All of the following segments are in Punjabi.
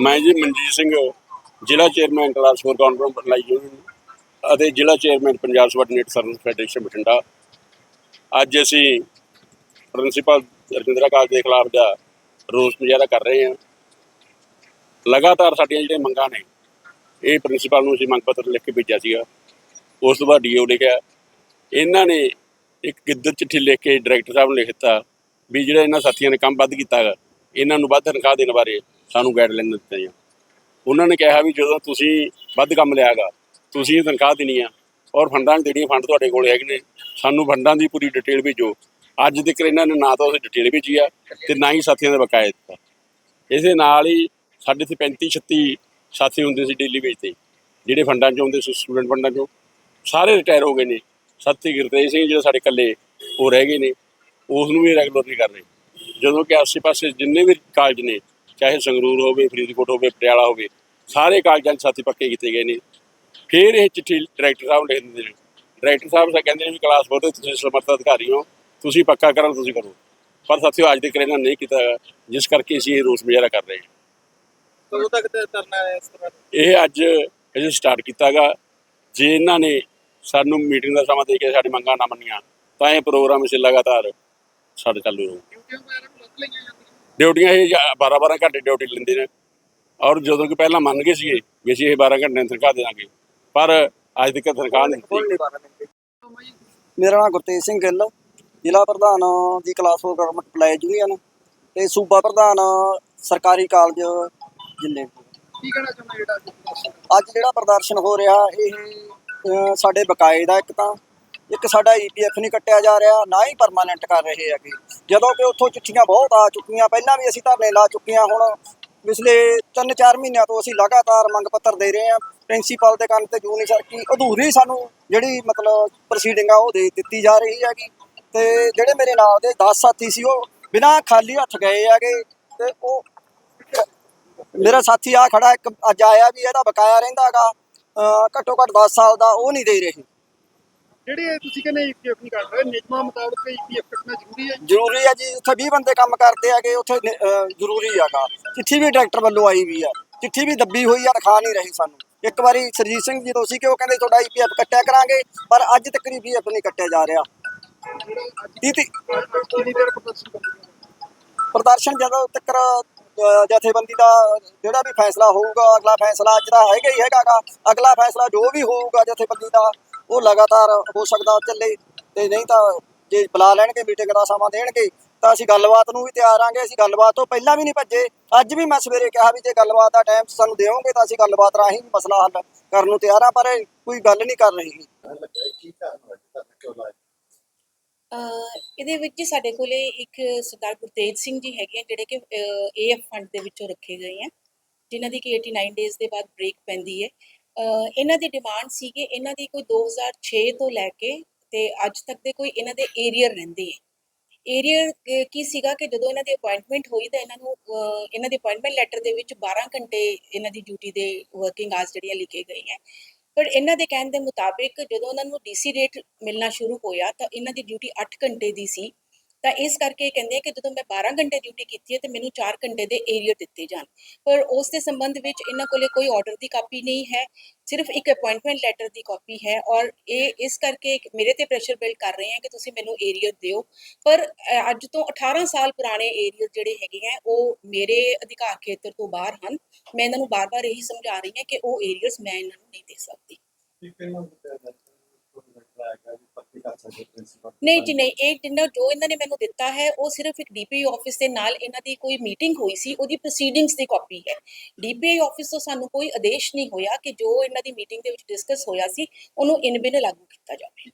ਮੈਂ ਜੀ ਮਨਜੀਤ ਸਿੰਘ, ਜ਼ਿਲ੍ਹਾ ਚੇਅਰਮੈਨ ਕਲਾਸ 4 ਕਾਨਫਰੰਸ ਬਟਲਾਈ ਯੂਨੀਅਨ ਅਤੇ ਜ਼ਿਲ੍ਹਾ chairman Punjab subordinate service federation Bathinda. ਅੱਜ ਅਸੀਂ ਪ੍ਰਿੰਸੀਪਲ ਰਜਿੰਦਰਾ ਕਾਲਜ ਦੇ ਖਿਲਾਫ ਦਾ ਰੋਸ ਮੁਜ਼ਾਹਰਾ ਕਰ ਰਹੇ ਹਾਂ। ਲਗਾਤਾਰ ਸਾਡੀਆਂ ਜਿਹੜੀਆਂ ਮੰਗਾਂ ਨੇ ਇਹ ਪ੍ਰਿੰਸੀਪਲ ਨੂੰ ਅਸੀਂ ਮੰਗ ਪੱਤਰ ਲਿਖ ਕੇ ਭੇਜਿਆ ਸੀਗਾ। ਉਸ ਤੋਂ ਬਾਅਦ ਡੀਓ ਲਿਖਿਆ। ਇਹਨਾਂ ਨੇ ਇੱਕ ਗਿੱਦੜ ਚਿੱਠੀ ਲਿਖ ਕੇ ਡਾਇਰੈਕਟਰ ਸਾਹਿਬ ਨੂੰ ਲਿਖ ਦਿੱਤਾ ਵੀ ਜਿਹੜਾ ਇਹਨਾਂ ਸਾਥੀਆਂ ਨੇ ਕੰਮ ਵੱਧ ਕੀਤਾ ਹੈਗਾ, ਇਹਨਾਂ ਨੂੰ ਵੱਧ ਤਨਖਾਹ ਦੇਣ ਬਾਰੇ ਸਾਨੂੰ ਗਾਈਡਲਾਈਨ ਦਿੱਤੀਆਂ ਉਹਨਾਂ ਨੇ ਕਿਹਾ ਵੀ ਜਦੋਂ ਤੁਸੀਂ ਵੱਧ ਕੰਮ ਲਿਆਗਾ ਤੁਸੀਂ ਇਹ ਤਨਖਾਹ ਦੇਣੀ ਆ ਔਰ ਫੰਡਾਂ ਦੀ ਦੇਣੀ ਫੰਡ ਤੁਹਾਡੇ ਕੋਲ ਹੈਗੇ ਨੇ, ਸਾਨੂੰ ਫੰਡਾਂ ਦੀ ਪੂਰੀ ਡਿਟੇਲ ਭੇਜੋ। ਅੱਜ ਤੱਕ ਇਹਨਾਂ ਨੇ ਨਾ ਤਾਂ ਉਸ ਡਿਟੇਲ ਭੇਜੀ ਆ ਤੇ ਨਾ ਹੀ ਸਾਥੀਆਂ ਦਾ ਬਕਾਇਆ ਦਿੱਤਾ। ਇਸੇ ਨਾਲ ਹੀ ਸਾਡੇ ਇੱਥੇ 35 36 ਸਾਥੀ ਹੁੰਦੇ ਸੀ ਡੇਲੀ ਵਿੱਚ ਤੇ। ਜਿਹੜੇ ਫੰਡਾਂ 'ਚ ਹੁੰਦੇ ਸੀ ਸਟੂਡੈਂਟ ਫੰਡਾਂ 'ਚੋਂ। ਸਾਰੇ ਰਿਟਾਇਰ ਹੋ ਗਏ ਨੇ। ਸਾਥੀ ਗੁਰਤੇਜ ਸਿੰਘ ਜਿਹੜੇ ਸਾਡੇ ਇਕੱਲੇ ਉਹ ਰਹਿ ਗਏ ਨੇ। ਉਸ ਨੂੰ ਵੀ ਰੈਗੂਲਰ ਨਹੀਂ ਕਰ ਰਹੇ। ਜਦੋਂ ਕਿ ਆਸੇ-ਪਾਸੇ ਜਿੰਨੇ ਵੀ ਕਾਲਜ ਨੇ ਚਾਹੇ ਸੰਗਰੂਰ ਹੋਵੇ ਫਰੀਦਕੋਟ ਹੋਵੇ ਪਟਿਆਲਾ ਹੋਵੇ ਸਾਰੇ ਕਾਲਜਾਂ 'ਚ ਸਾਥੀ ਪੱਕੇ ਕੀਤੇ ਗਏ ਨੇ। ਫਿਰ ਇਹ ਚਿੱਠੀ ਡਾਇਰੈਕਟਰ ਸਾਹਿਬ ਨੂੰ ਲਿਖ ਦਿੰਦੇ ਨੇ। ਡਾਇਰੈਕਟਰ ਸਾਹਿਬ ਸਾ ਕਹਿੰਦੇ ਨੇ ਵੀ ਕਲਾਸ ਫੋਰ ਤੁਸੀਂ ਸਮਰੱਥ ਅਧਿਕਾਰੀ ਹੋ। ਤੁਸੀਂ ਪੱਕਾ ਕਰਨ ਤੁਸੀਂ ਕਰੋ। ਪਰ ਸਾਥੀਓ ਅੱਜ ਤੱਕ ਇਹਨਾਂ ਨਹੀਂ ਕੀਤਾ। ਹੈਗਾ, ਜਿਸ ਕਰਕੇ ਅਸੀਂ ਇਹ ਰੋਸ ਮੁਜ਼ਾਹਰਾ ਕਰ ਰਹੇ ਹਾਂ। ਕਦੋਂ ਤੱਕ ਤੇ ਕਰਨਾ ਹੈ ਇਸ ਤਰ੍ਹਾਂ ਇਹ ਅੱਜ ਇਹ ਸਟਾਰਟ ਕੀਤਾਗਾ। ਜੇ ਇਹਨਾਂ ਨੇ ਸਾਨੂੰ ਮੀਟਿੰਗ ਦਾ ਸਮਾਂ ਦੇ ਕੇ ਸਾਡੀ ਮੰਗਾਂ ਨਾ ਮੰਨੀਆਂ ਤਾਂ ਇਹ ਪ੍ਰੋਗਰਾਮ ਇਸੇ ਲਗਾਤਾਰ ਸਾਡੇ ਚਾਲੂ ਰਹੂ। ਡਿਊਟੀਆਂ ਇਹ 12 12 ਘੰਟੇ ਡਿਊਟੀ ਲੈਂਦੇ ਨੇ। ਔਰ ਜਦੋਂ ਕਿ ਪਹਿਲਾਂ ਮੰਨ ਗਏ ਸੀਗੇ ਵੀ ਅਸੀਂ ਇਹ 12 ਘੰਟੇ ਤਨਖਾਹ ਦੇਵਾਂਗੇ ਪਰ ਅੱਜ ਤੱਕ ਤਨਖਾਹ ਨਹੀਂ ਮੇਰਾ ਨਾਮ ਗੁਰਤੇਜ ਸਿੰਘ ਗਿੱਲ ਜ਼ਿਲ੍ਹਾ ਪ੍ਰਧਾਨ ਦੀ ਕਲਾਸ 4 ਗਵਰਨਮੈਂਟ ਅਪਲਾਈ ਯੂਨੀਅਨ ਤੇ ਸੂਬਾ ਪ੍ਰਧਾਨ ਸਰਕਾਰੀ ਕਾਲਜ ਜ਼ਿਲ੍ਹੇ ਕੀ ਕਹਿਣਾ ਚਾਹੁੰਦਾ ਜਿਹੜਾ ਅੱਜ ਜਿਹੜਾ ਪ੍ਰਦਰਸ਼ਨ ਹੋ ਰਿਹਾ ਇਹ ਸਾਡੇ ਬਕਾਏ ਦਾ ਇੱਕ ਤਾਂ ਇੱਕ ਸਾਡਾ ਈਪੀਐਫ ਨਹੀਂ ਕੱਟਿਆ ਜਾ ਰਿਹਾ ਨਾ ਹੀ ਪਰਮਾਨੈਂਟ ਕਰ ਰਹੇ ਹੈਗੇ। ਜਦੋਂ ਕਿ ਉੱਥੋਂ ਚਿੱਠੀਆਂ ਬਹੁਤ ਆ ਚੁੱਕੀਆਂ ਪਹਿਲਾਂ ਵੀ ਅਸੀਂ ਧਰਨੇ ਲਾ ਚੁੱਕੀਆਂ ਹੁਣ ਪਿਛਲੇ 3-4 ਮਹੀਨਿਆਂ ਤੋਂ ਅਸੀਂ ਲਗਾਤਾਰ ਮੰਗ ਪੱਤਰ ਦੇ ਰਹੇ ਹਾਂ ਪ੍ਰਿੰਸੀਪਲ ਦੇ ਕੰਨ ਤੇ ਜੂਨੀ ਸਰ ਕੀ ਅਧੂਰੀ ਸਾਨੂੰ ਜਿਹੜੀ ਮਤਲਬ ਪ੍ਰੋਸੀਡਿੰਗ ਆ ਉਹ ਦੇ ਦਿੱਤੀ ਜਾ ਰਹੀ ਹੈਗੀ। ਤੇ ਜਿਹੜੇ ਮੇਰੇ ਨਾਲ ਦੇ 10 ਸਾਥੀ ਸੀ ਉਹ ਬਿਨਾਂ ਖਾਲੀ ਹੱਥ ਗਏ ਹੈਗੇ ਤੇ ਉਹ ਮੇਰਾ ਸਾਥੀ ਆ ਖੜਾ ਇੱਕ ਅੱਜ ਆਇਆ ਵੀ ਇਹਦਾ ਬਕਾਇਆ ਰਹਿੰਦਾਗਾ ਘੱਟੋ ਘੱਟ 10 ਸਾਲ ਦਾ ਉਹ ਨਹੀਂ ਦੇ ਰਹੇ। ਜਿਹੜੇ ਤੁਸੀਂ ਕਹਿੰਦੇ ਈਪੀਐਫ ਨਹੀਂ ਕੱਟ ਰਹੇ ਨਿਯਮਾਂ ਮੁਤਾਬਕ ਈਪੀਐਫ ਕੱਟਣਾ ਜ਼ਰੂਰੀ ਹੈ ਜ਼ਰੂਰੀ ਹੈ ਜੀ ਉੱਥੇ 20 ਬੰਦੇ ਕੰਮ ਕਰਦੇ ਹੈਗੇ ਉੱਥੇ ਜ਼ਰੂਰੀ ਹੈਗਾ। ਚਿੱਠੀ ਵੀ ਡਾਇਰੈਕਟਰ ਵੱਲੋਂ ਆਈ ਵੀ ਆ। ਚਿੱਠੀ ਵੀ ਦੱਬੀ ਹੋਈ ਆ ਦਿਖਾ ਨਹੀਂ ਰਹੀ ਸਾਨੂੰ। ਇੱਕ ਵਾਰੀ ਸਰਜੀਤ ਸਿੰਘ ਜੀ ਤੋਂ ਸੀ ਕਿ ਉਹ ਕਹਿੰਦੇ ਤੁਹਾਡਾ ਈਪੀਐਫ ਕੱਟਿਆ ਕਰਾਂਗੇ ਪਰ ਅੱਜ ਤੱਕ ਵੀ ਈਪੀਐਫ ਨਹੀਂ ਕੱਟਿਆ ਜਾ ਰਿਹਾ। ਪ੍ਰਦਰਸ਼ਨ ਜਦੋਂ ਤੱਕ ਜਥੇਬੰਦੀ ਦਾ ਜਿਹੜਾ ਵੀ ਫੈਸਲਾ ਹੋਊਗਾ, ਅਗਲਾ ਫੈਸਲਾ ਅੱਜ ਦਾ ਹੈਗਾ ਹੀ ਹੈਗਾਗਾ ਅਗਲਾ ਫੈਸਲਾ ਜੋ ਵੀ ਹੋਊਗਾ ਜਥੇਬੰਦੀ ਦਾ, ਉਹ ਲਗਾਤਾਰ ਹੋ ਸਕਦਾ ਚੱਲੇ। ਤੇ ਨਹੀਂ ਤਾਂ ਜੇ ਬੁਲਾ ਲੈਣਗੇ ਮੀਟਿੰਗ ਦਾ ਸਮਾਂ ਦੇਣਗੇ, ਤਾਂ ਅਸੀਂ ਗੱਲਬਾਤ ਨੂੰ ਵੀ ਤਿਆਰ ਆਂਗੇ। ਅਸੀਂ ਗੱਲਬਾਤ ਤੋਂ ਪਹਿਲਾਂ ਵੀ ਨਹੀਂ ਭੱਜੇ। ਅੱਜ ਵੀ ਮੈਂ ਸਵੇਰੇ ਕਿਹਾ ਵੀ ਜੇ ਗੱਲਬਾਤ ਦਾ ਟਾਈਮ ਸਾਨੂੰ ਦਿਓਗੇ, ਤਾਂ ਅਸੀਂ ਗੱਲਬਾਤ ਰਾਹੀਂ ਮਸਲਾ ਹੱਲ ਕਰਨ ਨੂੰ ਤਿਆਰ ਆ, ਪਰ ਕੋਈ ਗੱਲ ਨਹੀਂ ਕਰ ਰਹੀ। ਇਹਦੇ ਵਿੱਚ ਸਾਡੇ ਕੋਲੇ ਇੱਕ ਸਰਦਾਰ ਗੁਰਤੇਜ ਸਿੰਘ ਜੀ ਹੈਗੇ ਆ, ਜਿਹੜੇ ਕਿ ਏਐਫ ਫੰਡ ਦੇ ਵਿੱਚੋਂ ਰੱਖੇ ਗਏ ਆ, ਜਿਨ੍ਹਾਂ ਦੀ ਕਿ 89 ਡੇਜ਼ ਦੇ ਬਾਅਦ ਬ੍ਰੇਕ ਪੈਂਦੀ ਹੈ। ਇਹਨਾਂ ਦੀ ਡਿਮਾਂਡ ਸੀ ਕਿ ਇਹਨਾਂ ਦੀ ਕੋਈ 2006 ਤੋਂ ਲੈ ਕੇ ਤੇ ਅੱਜ ਤੱਕ ਦੇ ਕੋਈ ਇਹਨਾਂ ਦੇ ਏਰੀਅਰ ਰਹਿੰਦੇ ਹੈ ਏਰੀਅਰ ਕੀ ਸੀਗਾ ਕਿ ਜਦੋਂ ਇਹਨਾਂ ਦੀ ਅਪਾਇੰਟਮੈਂਟ ਹੋਈ ਤਾਂ ਇਹਨਾਂ ਨੂੰ ਇਹਨਾਂ ਦੇ ਅਪਾਇੰਟਮੈਂਟ ਲੈਟਰ ਦੇ ਵਿੱਚ 12 ਘੰਟੇ ਇਹਨਾਂ ਦੀ ਡਿਊਟੀ ਦੇ ਵਰਕਿੰਗ ਆਵਰਸ ਜਿਹੜੀਆਂ ਲਿਖੇ ਗਏ ਹੈ ਪਰ ਇਹਨਾਂ ਦੇ ਕਹਿਣ ਦੇ ਮੁਤਾਬਿਕ ਜਦੋਂ ਉਹਨਾਂ ਨੂੰ ਡੀਸੀ ਰੇਟ ਮਿਲਣਾ ਸ਼ੁਰੂ ਹੋਇਆ ਤਾਂ ਇਹਨਾਂ ਦੀ ਡਿਊਟੀ 8 ਘੰਟੇ ਦੀ ਸੀ। ਤਾਂ ਇਸ ਕਰਕੇ ਕਹਿੰਦੇ ਆ ਕਿ ਜਦੋਂ ਮੈਂ 12 ਘੰਟੇ ਡਿਊਟੀ ਕੀਤੀ ਹੈ ਤੇ ਮੈਨੂੰ 4 ਘੰਟੇ ਦੇ ਏਰੀਆ ਦਿੱਤੇ ਜਾਣ। ਪਰ ਉਸ ਦੇ ਸੰਬੰਧ ਵਿੱਚ ਇਹਨਾਂ ਕੋਲੇ ਕੋਈ ਆਰਡਰ ਦੀ ਕਾਪੀ ਨਹੀਂ ਹੈ, ਸਿਰਫ ਇੱਕ ਅਪਾਇੰਟਮੈਂਟ ਲੈਟਰ ਦੀ ਕਾਪੀ ਹੈ ਔਰ ਇਹ ਇਸ ਕਰਕੇ ਮੇਰੇ ਤੇ ਪ੍ਰੈਸ਼ਰ ਬਿਲਡ ਕਰ ਰਹੇ ਆ ਕਿ ਤੁਸੀਂ ਮੈਨੂੰ ਏਰੀਅਰ ਦਿਓ। ਪਰ ਅੱਜ ਤੋਂ 18 ਸਾਲ ਪੁਰਾਣੇ ਏਰੀਆ ਜਿਹੜੇ ਹੈਗੇ ਆ, ਉਹ ਮੇਰੇ ਅਧਿਕਾਰ ਖੇਤਰ ਤੋਂ ਬਾਹਰ ਹਨ। ਮੈਂ ਇਹਨਾਂ ਨੂੰ ਬਾਰ-ਬਾਰ ਇਹੀ ਸਮਝਾ ਰਹੀ ਹਾਂ ਕਿ ਉਹ ਏਰੀਆਸ ਮੈਂ ਇਹਨਾਂ ਨੂੰ ਨਹੀਂ ਦੇ ਸਕਦੀ। ਨਹੀਂ ਜੀ ਨਹੀਂ ਇਹ ਜਿੰਨਾ ਜੋ ਇਹਨਾਂ ਨੇ ਮੈਨੂੰ ਦਿੱਤਾ ਹੈ ਉਹ ਸਿਰਫ ਇੱਕ ਡੀਪੀਆਈ ਆਫਿਸ ਦੇ ਨਾਲ ਇਹਨਾਂ ਦੀ ਕੋਈ ਮੀਟਿੰਗ ਹੋਈ ਸੀ ਉਹਦੀ ਪ੍ਰੋਸੀਡਿੰਗਸ ਦੀ ਕਾਪੀ ਹੈ। ਡੀਪੀਆਈ ਆਫਿਸ ਤੋਂ ਸਾਨੂੰ ਕੋਈ ਆਦੇਸ਼ ਨਹੀਂ ਹੋਇਆ ਕਿ ਜੋ ਇਹਨਾਂ ਦੀ ਮੀਟਿੰਗ ਦੇ ਵਿੱਚ ਡਿਸਕਸ ਹੋਇਆ ਸੀ ਉਹਨੂੰ ਇਨ ਬਿਨ ਲਾਗੂ ਕੀਤਾ ਜਾਵੇ।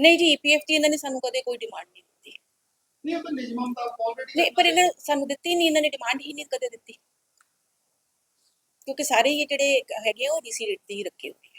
ਨਹੀਂ ਜੀ ਈਪੀਐਫ ਦੀ ਇਹਨਾਂ ਨੇ ਸਾਨੂੰ ਕਦੇ ਕੋਈ ਡਿਮਾਂਡ ਨਹੀਂ ਦਿੱਤੀ। ਨਹੀਂ ਪਰ ਇਹਨਾਂ ਸਾਨੂੰ ਦਿੱਤੀ ਨਹੀਂ ਇਹਨਾਂ ਨੇ ਡਿਮਾਂਡ ਹੀ ਨਹੀਂ ਕਦੇ ਦਿੱਤੀ। ਕਿਉਂਕਿ ਸਾਰੇ ਹੀ ਜਿਹੜੇ ਹੈਗੇ ਆ ਉਹ ਡੀਸੀ ਰੇਟ ਤੇ ਹੀ ਰੱਖੇ ਹੋਏ